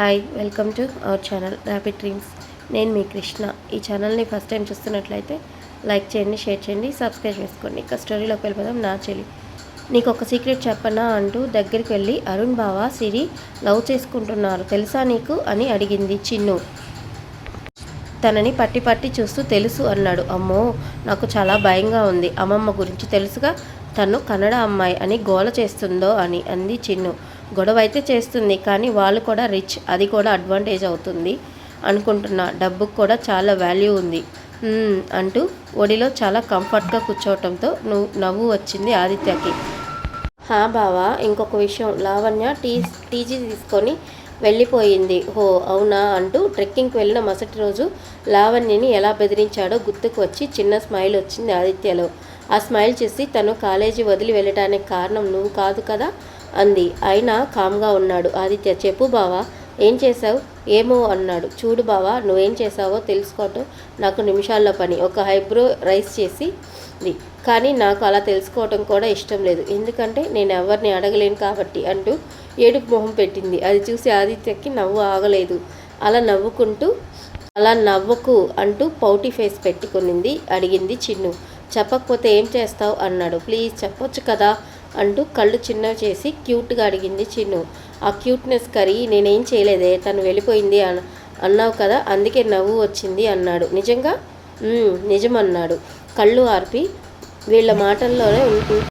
Hi welcome to our channel Rapid Dreams నేను మీ కృష్ణ. ఈ ఛానల్ని ఫస్ట్ టైం చూస్తున్నట్లయితే లైక్ చేయండి షేర్ చేయండి సబ్స్క్రైబ్ చేసుకోండి. ఇక స్టోరీలోకి వెళ్ళిపోదాం నా చెల్లి. నీకు ఒక సీక్రెట్ చెప్పనా అంటూ దగ్గరికి వెళ్ళి అరుణ్ బావ సిరి లవ్ చేసుకుంటున్నారు తెలుసా నీకు? అని అడిగింది చిన్ను. తనని పట్టి పట్టి చూస్తూ తెలుసు అన్నాడు. అమ్మో నాకు చాలా భయంగా ఉంది. అమ్మమ్మ గురించి తెలుసుగా? తను కన్నడ అమ్మాయి అని గోల చేస్తుందో అని అంది చిన్ను. గొడవ అయితే చేస్తుంది కానీ వాళ్ళు కూడా రిచ్ అది కూడా అడ్వాంటేజ్ అవుతుంది అనుకుంటున్నా. డబ్బుకు కూడా చాలా వాల్యూ ఉంది. అంటూ ఒడిలో చాలా కంఫర్ట్గా కూర్చోవటంతో నువ్వు నవ్వు వచ్చింది ఆదిత్యకి. హా బావా ఇంకొక విషయం. లావణ్య టీ టీజీ తీసుకొని వెళ్ళిపోయింది. హో అవునా అంటూ ట్రెక్కింగ్కి వెళ్ళిన మరుసటి రోజు లావణ్యని ఎలా బెదిరించాడో గుర్తుకు వచ్చి చిన్న స్మైల్ వచ్చింది ఆదిత్యలో. ఆ స్మైల్ చూసి తను కాలేజీ వదిలి వెళ్ళడానికి కారణం నువ్వు కాదు కదా? అంది. అయినా కామ్గా ఉన్నాడు. ఆదిత్య చెప్పు బావా ఏం చేశావు? ఏమో అన్నాడు. చూడు బావా నువ్వేం చేసావో తెలుసుకోవటం నాకు నిమిషాల్లో పని. ఒక హైబ్రో రైస్ చేసి కానీ నాకు అలా తెలుసుకోవటం కూడా ఇష్టం లేదు. ఎందుకంటే నేను ఎవరిని అడగలేను కాబట్టి అంటూ ఏడుపు మొహం పెట్టింది. అది చూసి ఆదిత్యకి నవ్వు ఆగలేదు. అలా నవ్వుకుంటూ అలా నవ్వకు అంటూ పౌటి ఫేస్ పెట్టుకునింది. అడిగింది చిన్ను. చెప్పకపోతే ఏం చేస్తావు? అన్నాడు. ప్లీజ్ చెప్పొచ్చు కదా అంటూ కళ్ళు చిన్నవి చేసి క్యూట్గా అడిగింది చిన్ను. ఆ క్యూట్నెస్ కరిగి నేనేం చేయలేదే తను వెళ్ళిపోయింది అన్నావు కదా అందుకే నవ్వు వచ్చింది అన్నాడు. నిజంగా? నిజమన్నాడు. నిజం అన్నాడు కళ్ళు ఆర్పి వీళ్ళ మాటల్లోనే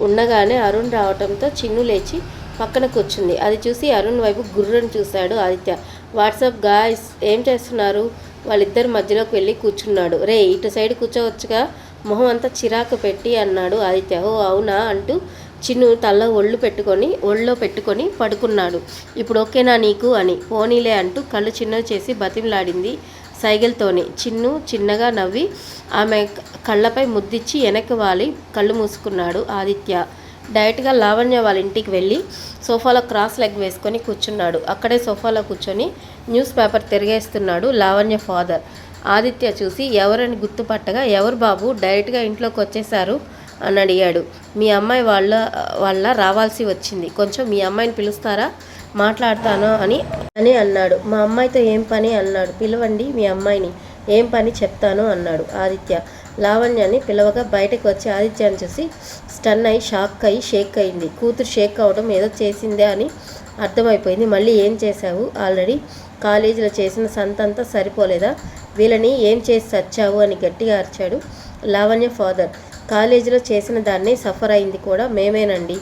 ఉండగానే అరుణ్ రావటంతో చిన్ను లేచి పక్కన కూర్చుంది. అది చూసి అరుణ్ వైపు గుర్రని చూశాడు ఆదిత్య. వాట్సాప్ గాయస్ ఏం చేస్తున్నారు? వాళ్ళిద్దరి మధ్యలోకి వెళ్ళి కూర్చున్నాడు. రే ఇటు సైడ్ కూర్చోవచ్చుగా? మొహం అంతా చిరాకు పెట్టి అన్నాడు ఆదిత్య. ఓ అవునా? అంటూ చిన్ను తల ఒళ్ళు పెట్టుకొని ఒళ్ళో పెట్టుకొని పడుకున్నాడు. ఇప్పుడు ఓకేనా నీకు? అని. పోనీలే అంటూ కళ్ళు చిన్నవి చేసి బతిమలాడింది సైగల్తోనే. చిన్ను చిన్నగా నవ్వి ఆమె కళ్ళపై ముద్దిచ్చి వెనక్కి వాలి కళ్ళు మూసుకున్నాడు ఆదిత్య. డైరెక్ట్గా లావణ్య వాళ్ళ ఇంటికి వెళ్ళి సోఫాలో క్రాస్ లెగ్ వేసుకొని కూర్చున్నాడు. అక్కడే సోఫాలో కూర్చొని న్యూస్ పేపర్ తిరిగేస్తున్నాడు లావణ్య ఫాదర్. ఆదిత్య చూసి ఎవరని గుర్తుపట్టగా ఎవరు బాబు? డైరెక్ట్గా ఇంట్లోకి వచ్చేసారు అని అడిగాడు. మీ అమ్మాయి వాళ్ళ వాళ్ళ రావాల్సి వచ్చింది. కొంచెం మీ అమ్మాయిని పిలుస్తారా? మాట్లాడతాను అని అని అన్నాడు. మా అమ్మాయితో ఏం పని? అన్నాడు. పిలవండి మీ అమ్మాయిని. ఏం పని చెప్తాను? అన్నాడు ఆదిత్య. లావణ్యాన్ని పిలవగా బయటకు వచ్చి ఆదిత్యాన్ని చూసి స్టన్ అయి షాక్ అయి షేక్ అయింది. కూతురు షేక్ అవడం ఏదో చేసిందే అని అర్థమైపోయింది. మళ్ళీ ఏం చేశావు? ఆల్రెడీ కాలేజీలో చేసిన సంతంతా సరిపోలేదా? వీళ్ళని ఏం చేసి చచ్చావు? అని గట్టిగా అరిచాడు లావణ్య ఫాదర్. కాలేజీలో చేసిన దాన్ని సఫర్ అయింది కూడా మేమేనండి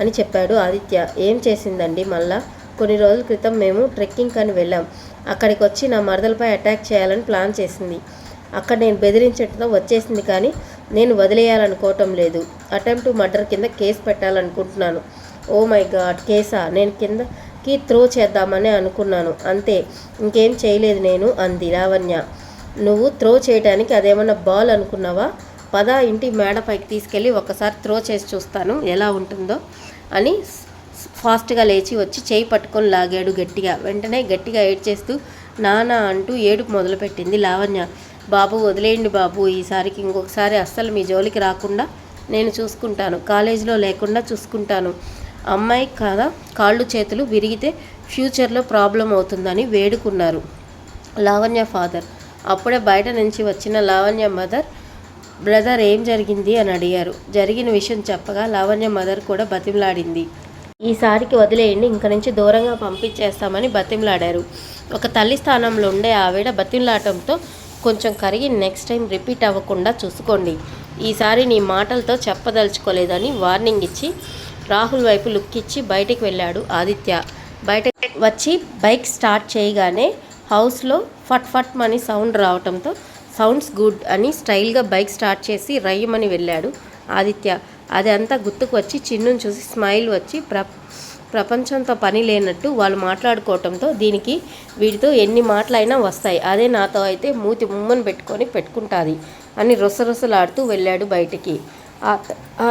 అని చెప్పాడు ఆదిత్య. ఏం చేసిందండి మళ్ళా? కొన్ని రోజుల క్రితం మేము ట్రెక్కింగ్ అని వెళ్ళాం. అక్కడికి వచ్చి నా మరదలపై అటాక్ చేయాలని ప్లాన్ చేసింది. అక్కడ నేను బెదిరించడంతో వచ్చేసింది కానీ నేను వదిలేయాలనుకోవటం లేదు. అటెంప్ట్ మర్డర్ కింద కేసు పెట్టాలనుకుంటున్నాను. ఓ మై గాడ్ కేసా? నేను కిందకి త్రో చేద్దామని అనుకున్నాను. అంతే ఇంకేం చేయలేదు నేను అంది లావణ్య నువ్వు త్రో చేయడానికి అదేమన్నా బాల్ అనుకున్నావా? పద ఇంటి మేడ పైకి తీసుకెళ్ళి ఒకసారి త్రో చేసి చూస్తాను ఎలా ఉంటుందో అని ఫాస్ట్గా లేచి వచ్చి చేయి పట్టుకొని లాగాడు గట్టిగా. వెంటనే గట్టిగా ఏడ్చేస్తూ నానా అంటూ ఏడుపు మొదలుపెట్టింది లావణ్య. బాబు వదిలేయండి బాబు ఈసారికి ఇంకొకసారి అస్సలు మీ జోలికి రాకుండా నేను చూసుకుంటాను. కాలేజీలో లేకుండా చూసుకుంటాను. అమ్మాయి కదా కాళ్ళు చేతులు విరిగితే ఫ్యూచర్లో ప్రాబ్లం అవుతుందని వేడుకున్నారు లావణ్య ఫాదర్. అప్పుడే బయట నుంచి వచ్చిన లావణ్య మదర్ బ్రదర్ ఏం జరిగింది? అని అడిగారు. జరిగిన విషయం చెప్పగా లావణ్య మదర్ కూడా బతిమలాడింది. ఈసారికి వదిలేయండి ఇంక నుంచి దూరంగా పంపించేస్తామని బతిమలాడారు. ఒక తల్లి స్థానంలో ఉండే ఆవిడ బతిమలాటంతో కొంచెం కరిగి నెక్స్ట్ టైం రిపీట్ అవ్వకుండా చూసుకోండి. ఈసారి నీ మాటలతో చెప్పదలుచుకోలేదని వార్నింగ్ ఇచ్చి రాహుల్ వైపు లుక్ ఇచ్చి బయటికి వెళ్ళాడు ఆదిత్య. బయట వచ్చి బైక్ స్టార్ట్ చేయగానే హౌస్లో ఫట్ ఫట్ మని సౌండ్ రావటంతో సౌండ్స్ గుడ్ అని స్టైల్గా బైక్ స్టార్ట్ చేసి రయ్యమని వెళ్ళాడు ఆదిత్య. అది అంతా గుర్తుకు వచ్చి చిన్నుని చూసి స్మైల్ వచ్చి ప్ర ప్రపంచంతో పని లేనట్టు వాళ్ళు మాట్లాడుకోవటంతో దీనికి వీటితో ఎన్ని మాటలైనా వస్తాయి. అదే నాతో అయితే మూతి ముమ్మను పెట్టుకొని పెట్టుకుంటుంది అని రొసరొసలాడుతూ వెళ్ళాడు బయటికి.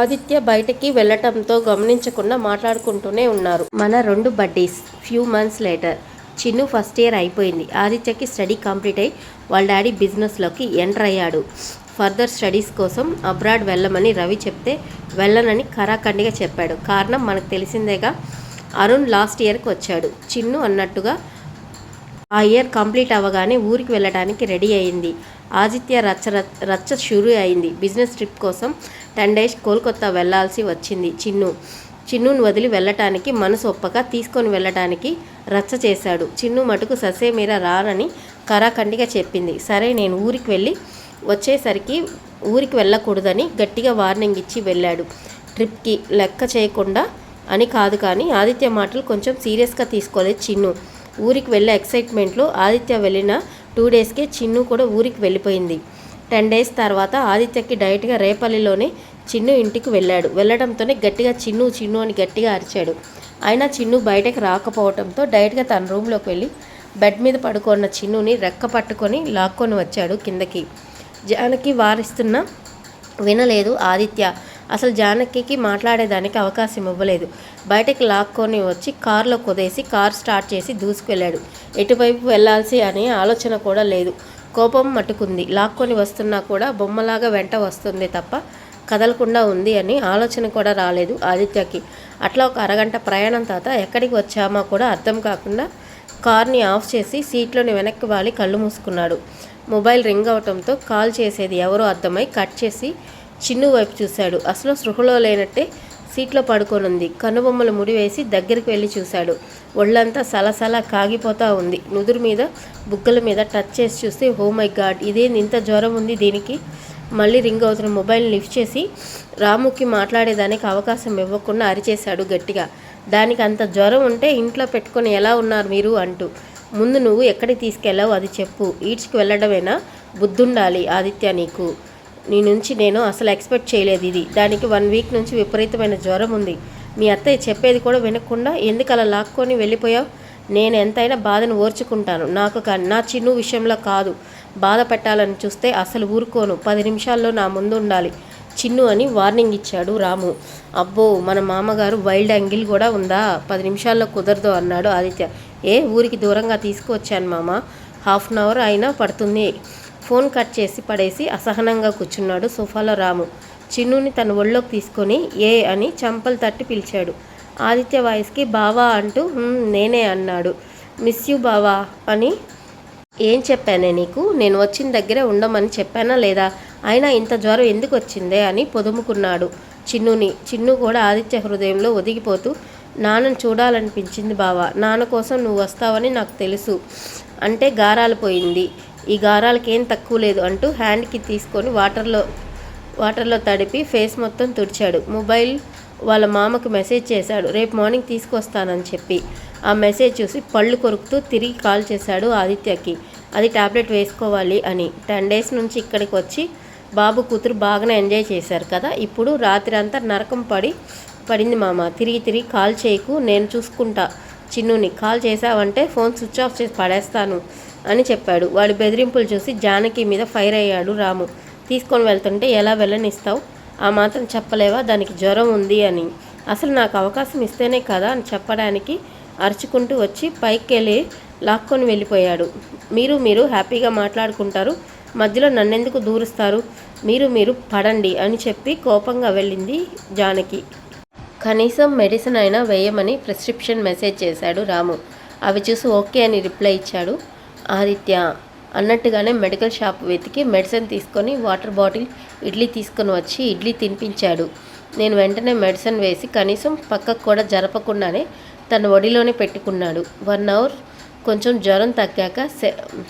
ఆదిత్య బయటికి వెళ్ళటంతో గమనించకుండా మాట్లాడుకుంటూనే ఉన్నారు. మన రెండు buddies few months later. Chinnu first year అయిపోయింది. ఆదిత్యకి స్టడీ కంప్లీట్ అయి వాళ్ళ డాడీ బిజినెస్లోకి ఎంటర్ అయ్యాడు. ఫర్దర్ స్టడీస్ కోసం అబ్రాడ్ వెళ్ళమని రవి చెప్తే వెళ్ళనని ఖరాఖండిగా చెప్పాడు. కారణం మనకు తెలిసిందేగా అరుణ్ లాస్ట్ ఇయర్కి వచ్చాడు. చిన్ను అన్నట్టుగా ఆ ఇయర్ కంప్లీట్ అవ్వగానే ఊరికి వెళ్ళడానికి రెడీ అయింది. ఆదిత్య రచ్చ రచ్చ షురూ అయింది. బిజినెస్ ట్రిప్ కోసం టెన్ డేస్ కోల్కతా వెళ్ళాల్సి వచ్చింది చిన్ను. చిన్నును వదిలి వెళ్ళటానికి మనసు ఒప్పక తీసుకొని వెళ్ళటానికి రచ్చ చేశాడు. చిన్ను మటుకు ససే మీర రానని కరాఖండిగా చెప్పింది. సరే నేను ఊరికి వెళ్ళి వచ్చేసరికి ఊరికి వెళ్ళకూడదని గట్టిగా వార్నింగ్ ఇచ్చి వెళ్ళాడు. ట్రిప్కి లెక్క చేయకుండా అని కాదు కానీ ఆదిత్య మాటలు కొంచెం సీరియస్గా తీసుకోలేదు చిన్ను. ఊరికి వెళ్ళే ఎక్సైట్మెంట్లో ఆదిత్య వెళ్ళిన టూ డేస్కే చిన్ను కూడా ఊరికి వెళ్ళిపోయింది. టెన్ డేస్ తర్వాత ఆదిత్యకి డైరెక్ట్గా రేపల్లిలోనే చిన్ను ఇంటికి వెళ్ళాడు. వెళ్ళడంతోనే గట్టిగా చిన్ను చిన్ను అని గట్టిగా అరిచాడు. అయినా చిన్ను బయటకు రాకపోవడంతో డైరెక్ట్గా తన రూమ్లోకి వెళ్ళి బెడ్ మీద పడుకున్న చిన్నుని రెక్క పట్టుకొని లాక్కొని వచ్చాడు కిందకి. జానకి వారిస్తున్న వినలేదు ఆదిత్య. అసలు జానకికి మాట్లాడేదానికి అవకాశం ఇవ్వలేదు. బయటకు లాక్కొని వచ్చి కారులో కుదేసి కార్ స్టార్ట్ చేసి దూసుకెళ్ళాడు. ఎటువైపు వెళ్ళాల్సి అనే ఆలోచన కూడా లేదు. కోపం మట్టుకుంది. లాక్కొని వస్తున్నా కూడా బొమ్మలాగా వెంట వస్తుంది తప్ప కదలకుండా ఉంది అని ఆలోచన కూడా రాలేదు ఆదిత్యకి. అట్లా ఒక అరగంట ప్రయాణం తాత ఎక్కడికి వచ్చామా కూడా అర్థం కాకుండా కార్ని ఆఫ్ చేసి సీట్లోని వెనక్కి వాలి కళ్ళు మూసుకున్నాడు. మొబైల్ రింగ్ అవటంతో కాల్ చేసేది ఎవరో అర్థమై కట్ చేసి చిన్ను వైపు చూశాడు. అసలు సృహలో లేనట్టే సీట్లో పడుకోనుంది. కనుబొమ్మలు ముడివేసి దగ్గరికి వెళ్ళి చూశాడు. ఒళ్ళంతా సలసల కాగిపోతా ఉంది. నుదురు మీద బుగ్గల మీద టచ్ చేసి చూస్తే హో మై గాడ్ ఇదేంది ఇంత జ్వరం ఉంది దీనికి? మళ్ళీ రింగ్ అవుతున్న మొబైల్ లిఫ్ట్ చేసి రాముకి మాట్లాడేదానికి అవకాశం ఇవ్వకుండా అరిచేశాడు గట్టిగా. దానికి అంత జ్వరం ఉంటే ఇంట్లో పెట్టుకొని ఎలా ఉన్నారు మీరు అంటూ. ముందు నువ్వు ఎక్కడికి తీసుకెళ్ళావు అది చెప్పు. ఈడ్స్కి వెళ్ళడమేనా? బుద్ధుండాలి ఆదిత్య నీకు. నీ నుంచి నేను అసలు ఎక్స్పెక్ట్ చేయలేదు ఇది. దానికి వన్ వీక్ నుంచి విపరీతమైన జ్వరం ఉంది. మీ అత్తయ్య చెప్పేది కూడా వినకుండా ఎందుకు అలా లాక్కొని వెళ్ళిపోయావు? నేను ఎంతైనా బాధను ఓర్చుకుంటాను. నాకు కానీ నా చిన్ను విషయంలో కాదు. బాధ పెట్టాలని చూస్తే అసలు ఊరుకోను. పది నిమిషాల్లో నా ముందు ఉండాలి చిన్ను అని వార్నింగ్ ఇచ్చాడు రాము. అబ్బో మన మామగారు వైల్డ్ యాంగిల్ కూడా ఉందా? పది నిమిషాల్లో కుదరదు అన్నాడు ఆదిత్య. ఏ ఊరికి దూరంగా తీసుకువచ్చాను మామ. హాఫ్ అన్ అవర్ అయినా పడుతుంది. ఫోన్ కట్ చేసి పడేసి అసహనంగా కూర్చున్నాడు సోఫాలో రాము. చిన్నుని తన ఒళ్ళోకి తీసుకొని ఏ అని చంపలు తట్టి పిలిచాడు. ఆదిత్య వాయిస్కి బావా అంటూ నేనే అన్నాడు. మిస్ యూ బావా అని ఏం చెప్పానే నీకు? నేను వచ్చిన దగ్గరే ఉండమని చెప్పానా లేదా? అయినా ఇంత జ్వరం ఎందుకు వచ్చిందే అని పొదుముకున్నాడు చిన్నుని. చిన్ను కూడా ఆదిత్య హృదయంలో ఒదిగిపోతూ నాన్నను చూడాలనిపించింది బావా. నాన్న కోసం నువ్వు వస్తావని నాకు తెలుసు. అంటే గారాలు పోయింది. ఈ గారాలకేం తక్కువ లేదు అంటూ హ్యాండ్కి తీసుకొని వాటర్లో వాటర్లో తడిపి ఫేస్ మొత్తం తుడిచాడు. మొబైల్ వాళ్ళ మామకు మెసేజ్ చేశాడు రేపు మార్నింగ్ తీసుకొస్తానని చెప్పి. ఆ మెసేజ్ చూసి పళ్ళు కొరుకుతూ తిరిగి కాల్ చేశాడు ఆదిత్యకి. అది టాబ్లెట్ వేసుకోవాలి అని. టెన్ డేస్ నుంచి ఇక్కడికి వచ్చి బాబు కూతురు బాగానే ఎంజాయ్ చేశారు కదా. ఇప్పుడు రాత్రి అంతా నరకం పడి పడింది మామ. తిరిగి తిరిగి కాల్ చేయకు నేను చూసుకుంటా. చిన్నుని కాల్ చేశావంటే ఫోన్ స్విచ్ ఆఫ్ చేసి పడేస్తాను అని చెప్పాడు. వాడి బెదిరింపులు చూసి జానకి మీద ఫైర్ అయ్యాడు రాము. తీసుకొని వెళ్తుంటే ఎలా వెళ్ళనిస్తావు? ఆ మాత్రం చెప్పలేవా? దానికి జ్వరం ఉంది అని. అసలు నాకు అవకాశం ఇస్తేనే కదా అని చెప్పడానికి అరుచుకుంటూ వచ్చి పైకి వెళ్ళి లాక్కొని వెళ్ళిపోయాడు. మీరు మీరు హ్యాపీగా మాట్లాడుకుంటారు. మధ్యలో నన్నెందుకు దూరుస్తారు? మీరు మీరు పడండి అని చెప్పి కోపంగా వెళ్ళింది జానకి. కనీసం మెడిసిన్ అయినా వేయమని ప్రిస్క్రిప్షన్ మెసేజ్ చేశాడు రాము. అవి చూసి ఓకే అని రిప్లై ఇచ్చాడు ఆదిత్య. అన్నట్టుగానే మెడికల్ షాప్ వెతికి మెడిసిన్ తీసుకొని వాటర్ బాటిల్ ఇడ్లీ తీసుకొని వచ్చి ఇడ్లీ తినిపించాడు. నేను వెంటనే మెడిసిన్ వేసి కనీసం పక్కకు కూడా జరపకుండానే తన ఒడిలోనే పెట్టుకున్నాడు. వన్ అవర్ కొంచెం జ్వరం తగ్గాక సె-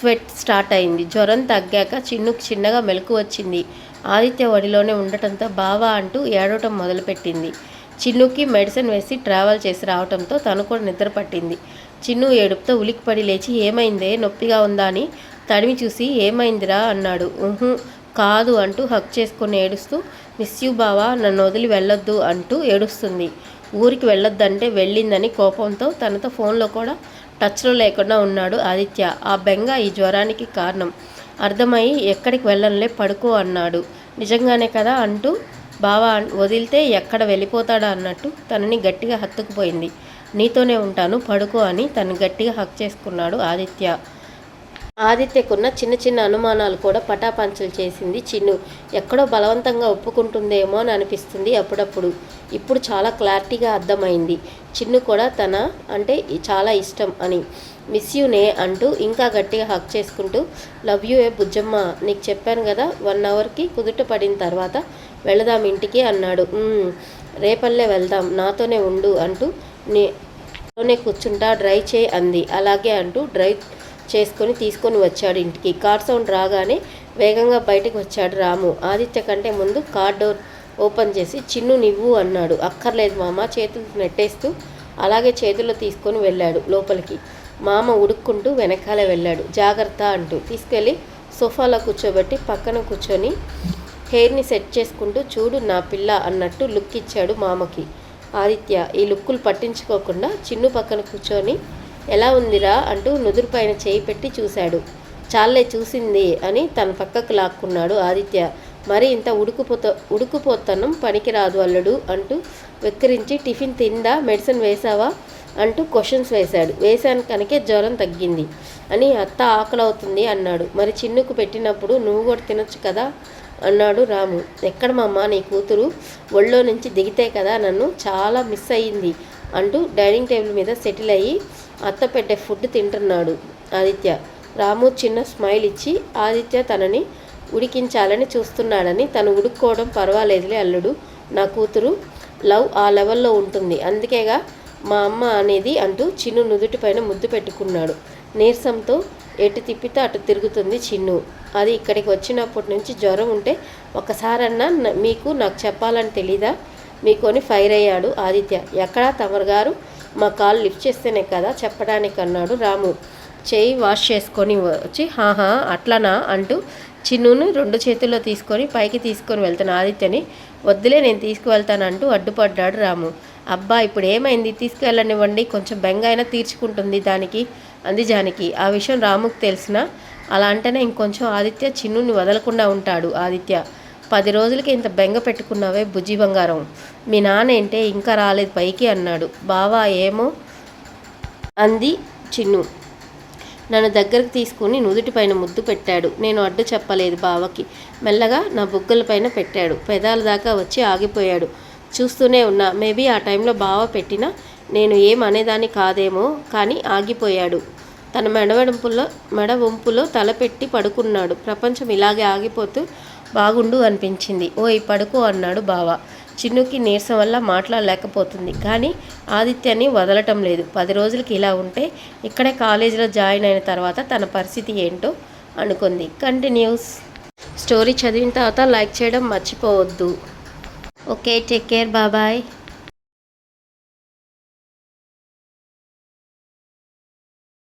స్వెట్ స్టార్ట్ అయింది. జ్వరం తగ్గాక చిన్నుకు చిన్నగా మెలకు వచ్చింది. ఆదిత్య ఒడిలోనే ఉండటంతో బావా అంటూ ఏడవటం మొదలుపెట్టింది. చిన్నుకి మెడిసిన్ వేసి ట్రావెల్ చేసి రావటంతో తను కూడా నిద్ర పట్టింది. చిన్ను ఏడుపుతో ఉలిక్కిపడి లేచి ఏమైందే? నొప్పిగా ఉందా అని తడిమి చూసి ఏమైందిరా? అన్నాడు. ఉహు కాదు అంటూ హక్ చేసుకొని ఏడుస్తూ మిస్ యూ బావా నన్ను వదిలి వెళ్ళొద్దు అంటూ ఏడుస్తుంది. ఊరికి వెళ్ళొద్దంటే వెళ్ళిందని కోపంతో తనతో ఫోన్లో కూడా టచ్లో లేకుండా ఉన్నాడు ఆదిత్య. ఆ బెంగ ఈ జ్వరానికి కారణం. అర్థమై ఎక్కడికి వెళ్ళనులే పడుకో అన్నాడు. నిజంగానే కదా అంటూ బావా వదిలితే ఎక్కడ వెళ్ళిపోతాడా అన్నట్టు తనని గట్టిగా హత్తుకుపోయింది. నీతోనే ఉంటాను పడుకో అని తను గట్టిగా హక్ చేసుకున్నాడు ఆదిత్య. ఆదిత్యకున్న చిన్న చిన్న అనుమానాలు కూడా పటాపంచలు చేసింది చిన్ను. ఎక్కడో బలవంతంగా ఒప్పుకుంటుందేమో అని అనిపిస్తుంది అప్పుడప్పుడు. ఇప్పుడు చాలా క్లారిటీగా అర్థమైంది. చిన్ను కూడా తన అంటే చాలా ఇష్టం అని. మిస్ యూనే అంటూ ఇంకా గట్టిగా హక్ చేసుకుంటూ లవ్ యూ ఏ బుజ్జమ్మ నీకు చెప్పాను కదా వన్ అవర్కి కుదుట పడిన తర్వాత వెళదాం ఇంటికి అన్నాడు. రేపల్లే వెళ్దాం నాతోనే ఉండు అంటూ నేనే కూర్చుంటా డ్రై చేయి అంది. అలాగే అంటూ డ్రైవ్ చేసుకొని తీసుకొని వచ్చాడు ఇంటికి. కార్ సౌండ్ రాగానే వేగంగా బయటకు వచ్చాడు రాము. ఆదిత్య కంటే ముందు కార్ డోర్ ఓపెన్ చేసి చిన్ను నివ్వు అన్నాడు. అక్కర్లేదు మామ చేతులు నెట్టేస్తూ అలాగే చేతుల్లో తీసుకొని వెళ్ళాడు లోపలికి. మామ ఉడుక్కుంటూ వెనకాలే వెళ్ళాడు. జాగ్రత్త అంటూ తీసుకెళ్ళి సోఫాలో కూర్చోబెట్టి పక్కన కూర్చొని హెయిర్ని సెట్ చేసుకుంటూ చూడు నా పిల్ల అన్నట్టు లుక్ ఇచ్చాడు మామకి. ఆదిత్య ఈ లుక్కులు పట్టించుకోకుండా చిన్ను పక్కన కూర్చొని ఎలా ఉందిరా? అంటూ నుదురుపైన చేయి పెట్టి చూశాడు. చాలే చూసింది అని తన పక్కకు లాక్కున్నాడు ఆదిత్య. మరి ఇంత ఉడుకుపోత ఉడుకుపోతనం పనికిరాదు అల్లుడు అంటూ వెక్కిరించి టిఫిన్ తిందా? మెడిసిన్ వేసావా అంటూ క్వశ్చన్స్ వేశాడు. వేశాను కనుకే జ్వరం తగ్గింది అని అత్త ఆకలి అవుతుంది అన్నాడు. మరి చిన్నుకు పెట్టినప్పుడు నువ్వు కూడా తినొచ్చు కదా? అన్నాడు రాము. ఎక్కడ మమ్మ నీ కూతురు? ఒళ్ళో నుంచి దిగితే కదా నన్ను చాలా మిస్ అయ్యింది అంటూ డైనింగ్ టేబుల్ మీద సెటిల్ అయ్యి అత్త పెట్టే ఫుడ్ తింటున్నాడు ఆదిత్య. రాము చిన్న స్మైల్ ఇచ్చి ఆదిత్య తనని ఉడికించాలని చూస్తున్నాడని తను ఉడుక్కోవడం పర్వాలేదులే అల్లుడు. నా కూతురు లవ్ ఆ లెవెల్లో ఉంటుంది. అందుకేగా మా అమ్మ అనేది అంటూ చిన్ను నుదుటి పైన ముద్దు పెట్టుకున్నాడు. నీరసంతో ఎటు తిప్పితే అటు తిరుగుతుంది చిన్ను. అది ఇక్కడికి వచ్చినప్పటి నుంచి జ్వరం ఉంటే ఒకసారన్నా మీకు నాకు చెప్పాలని తెలీదా? మీకొని ఫైర్ అయ్యాడు ఆదిత్య. ఎక్కడా? తమరు గారు మా కాల్ లిఫ్ట్ చేస్తేనే కదా చెప్పడానికి అన్నాడు రాము. చేయి వాష్ చేసుకొని వచ్చి హాహా అట్లనా? అంటూ చిన్నును రెండు చేతుల్లో తీసుకొని పైకి తీసుకొని వెళ్తాను ఆదిత్యని వద్దులే నేను తీసుకువెళ్తానంటూ అడ్డుపడ్డాడు రాము. అబ్బా ఇప్పుడు ఏమైంది? తీసుకెళ్ళనివ్వండి. కొంచెం బెంగ అయినా తీర్చుకుంటుంది దానికి అంది జానకి. ఆ విషయం రాముకు తెలిసిన. అలా అంటేనే ఇంకొంచెం ఆదిత్య చిన్నుని వదలకుండా ఉంటాడు ఆదిత్య. పది రోజులకి ఇంత బెంగ పెట్టుకున్నావే బుజ్జి బంగారం. మీ నాన్న ఇంకా రాలేదు పైకి అన్నాడు. బావా ఏమో? అంది చిన్ను. నన్ను దగ్గరకు తీసుకుని నుదుటిపైన ముద్దు పెట్టాడు. నేను అడ్డు చెప్పలేదు బావకి. మెల్లగా నా బుగ్గల పైన పెట్టాడు. పెదాల దాకా వచ్చి ఆగిపోయాడు. చూస్తూనే ఉన్నా. మేబీ ఆ టైంలో బావ పెట్టిన నేను ఏం అనేదాన్ని కాదేమో కానీ ఆగిపోయాడు. తన మెడవెంపులో మెడ వంపులో తలపెట్టి పడుకున్నాడు. ప్రపంచం ఇలాగే ఆగిపోతూ బాగుండు అనిపించింది. ఓయ్ పడుకో అన్నాడు బావ. చిన్నుకి నీరసం వల్ల మాట్లాడలేకపోతుంది. కానీ ఆదిత్యాన్ని వదలటం లేదు. పది రోజులకి ఇలా ఉంటే ఇక్కడే కాలేజీలో జాయిన్ అయిన తర్వాత తన పరిస్థితి ఏంటో అనుకుంది. కంటిన్యూస్ స్టోరీ చదివిన తర్వాత లైక్ చేయడం మర్చిపోవద్దు. ఓకే టేక్ కేర్ బాబాయ్